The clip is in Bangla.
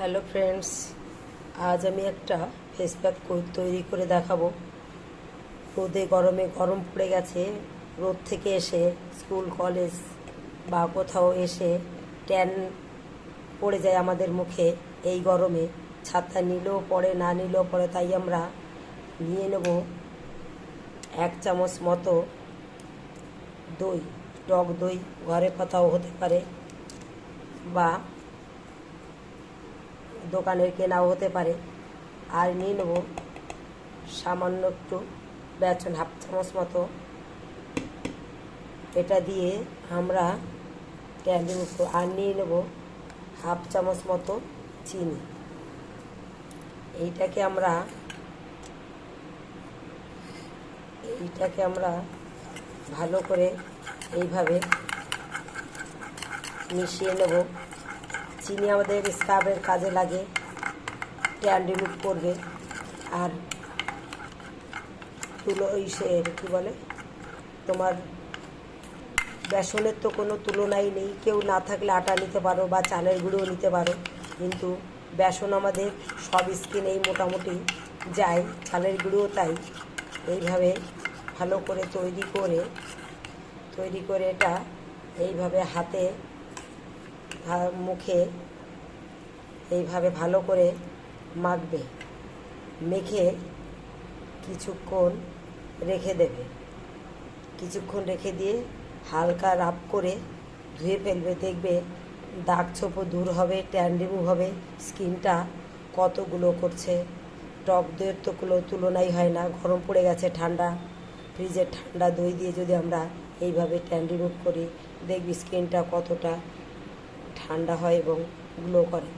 হ্যালো ফ্রেন্ডস, আজ আমি একটা ফেস প্যাক তৈরি করে দেখাবো। রোদে গরমে গরম পড়ে গেছে, রোদ থেকে এসে স্কুল, কলেজ বা কোথাও এসে ট্যান পড়ে যায় আমাদের মুখে এই গরমে। ছাতা নিলেও পড়ে, না নিলেও পড়ে, তাই আমরা নিয়ে নেব এক চামচ মতো দই, টক দই, ঘরে পাতাও হতে পারে বা দোকানের কেনাও হতে পারে। আর নিয়ে নেব সামান্য একটু বেসন হাফ চামচ মতো। এটা দিয়ে আমরা ট্যান্ডিং আর নিয়ে নেব হাফ চামচ মতো চিনি। এইটাকে আমরা এইটাকে আমরা ভালো করে এইভাবে মিশিয়ে নেব। চিনি আমাদের স্কাবের কাজে লাগে ট্যান রিমুভ করবে, আর তুলো ইসের কী বলে, তোমার বেসনের তো কোনো তুলনাই নেই, কেউ না থাকলে আটা নিতে পারো বা চালের গুঁড়োও নিতে পারো, কিন্তু বেসন আমাদের সব স্কিনেই মোটামুটি যায়, চালের গুঁড়োও তাই, এইভাবে ভালো করে তৈরি করে তৈরি করে এটা এইভাবে হাতে মুখে এইভাবে ভালো করে মাখবে, মেখে কিছুক্ষণ রেখে দেবে। কিছুক্ষণ রেখে দিয়ে হালকা রাব করে ধুয়ে ফেলবে, দেখবে দাগ ছোপও দূর হবে ট্যান রিমুভ হবে, স্কিনটা কত গ্লো করছে। টক দইয়ের তো কোনো তুলনাই হয় না, গরম পড়ে গেছে ঠান্ডা, ফ্রিজের ঠান্ডা দই দিয়ে যদি আমরা এইভাবে ট্যান রিমুভ করি, দেখবি স্কিনটা কতটা ঠান্ডা হয় এবং গ্লো করে।